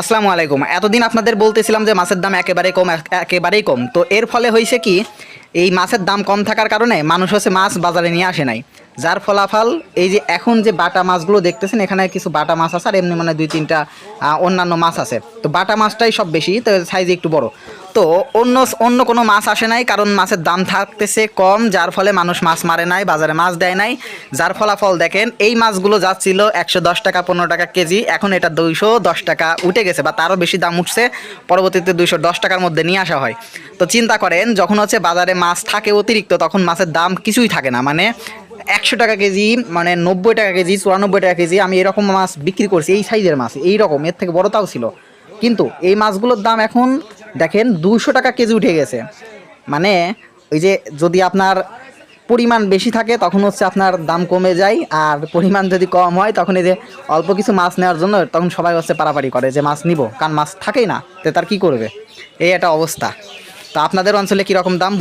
আসসালামু আলাইকুম। এতদিন আপনাদের বলতেছিলাম যে মাছের দাম একেবারে কম একেবারেই কম। তো এর ফলে হয়েছে কি, এই মাছের দাম কম থাকার কারণে মানুষ হচ্ছে মাছ বাজারে নিয়ে আসে নাই। যার ফলাফল এই যে এখন যে বাটা মাছগুলো দেখতেছেন, এখানে কিছু বাটা মাছ আছে আর এমনি মানে দুই তিনটা অন্যান্য মাছ আছে। তো বাটা মাছটাই সব বেশি, তো সাইজ একটু বড়। তো অন্য অন্য কোনো মাছ আসে নাই, কারণ মাছের দাম থাকতেছে কম, যার ফলে মানুষ মাছ মারে নাই, বাজারে মাছ দেয় নাই। যার ফলাফল দেখেন, এই মাছগুলো যাচ্ছিল একশো দশ টাকা, পনেরো টাকা কেজি, এখন এটা দুইশো দশ টাকা উঠে গেছে বা তারও বেশি দাম উঠছে, পরবর্তীতে দুইশো দশ টাকার মধ্যে নিয়ে আসা হয়। তো চিন্তা করেন, যখন হচ্ছে বাজারে মাছ থাকে অতিরিক্ত, তখন মাছের দাম কিছুই থাকে না। মানে একশো টাকা কেজি মানে নব্বই টাকা কেজি, চুরানব্বই টাকা কেজি আমি এরকম মাছ বিক্রি করছি, এই সাইজের মাছ এই রকম এর থেকে বড় তাও ছিল। কিন্তু এই মাছগুলোর দাম এখন দেখেন দুশো টাকা কেজি উঠে গেছে। মানে ওই যে যদি আপনার পরিমাণ বেশি থাকে, তখন হচ্ছে আপনার দাম কমে যায়, আর পরিমাণ যদি কম হয়, তখন এই যে অল্প কিছু মাছ নেওয়ার জন্য তখন সবাই হচ্ছে পারাপারি করে যে মাছ নিব, কারণ মাছ থাকেই না, তো তার কি করবে? এই একটা অবস্থা। তো আপনাদের অঞ্চলে কীরকম দাম?